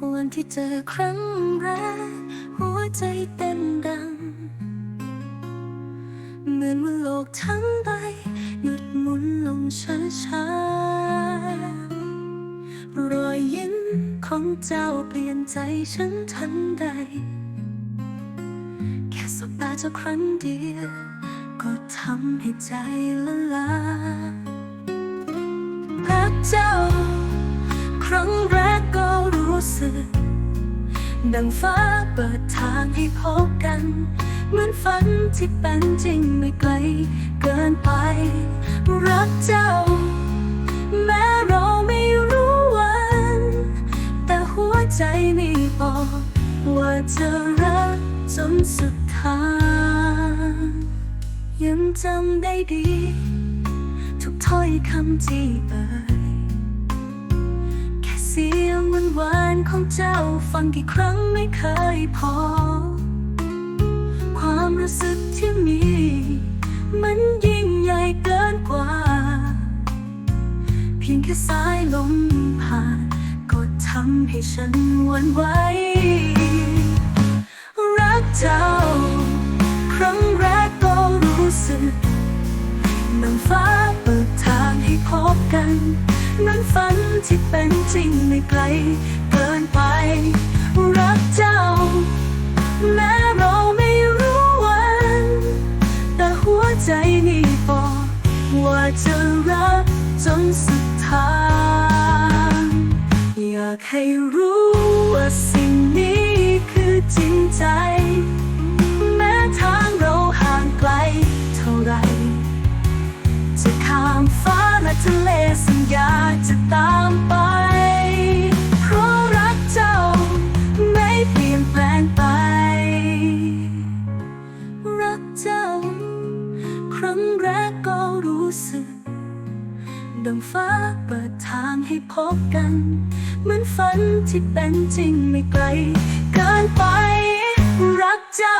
วันที่เจอครั้งแรกหัวใจเต้นดัง เหมือนว่าโลกทั้งใบหยุดหมุนลงช้าๆรอยยิ้มของเจ้าเปลี่ยนใจฉันทันใด แค่สบตาเจ้าครั้งเดียว ก็ทำให้ใจละลายรักเจ้า สึกดังฟ้าเปิดทางให้พบกัน เหมือนฝันที่เป็นจริงไม่ไกลเกินไป รักเจ้า แม้เราไม่รู้วัน แต่หัวใจนี่บอกว่าจะรักจนสุดทางยังจำได้ดี ทุกถ้อยคำที่เอ่ย หวานของเจ้าฟังกี่ครั้งไม่เคยพอ ความรู้สึกที่มี มันยิ่งใหญ่เกินกว่า เพียงแค่สายลมผ่านก็ทำให้ฉันหวันไหวรักเจ้า ครั้งแรกก็รู้สึกน้ำฟ้าเปิดทางให้พบกันเหมือนฝันที่เป็น จริงไม่ไกลเกินไป รักเจ้า แม้เราไม่รู้วัน แต่หัวใจนี่บอกว่าจะรักจนสุดทางอยากให้รู้ว่าสิ่งนี้คือจริงใจ และก็รู้สึก ดังฟ้าเปิดทางให้พบกัน เหมือนฝันที่เป็นจริงไม่ไกลเกินไปรักเจ้า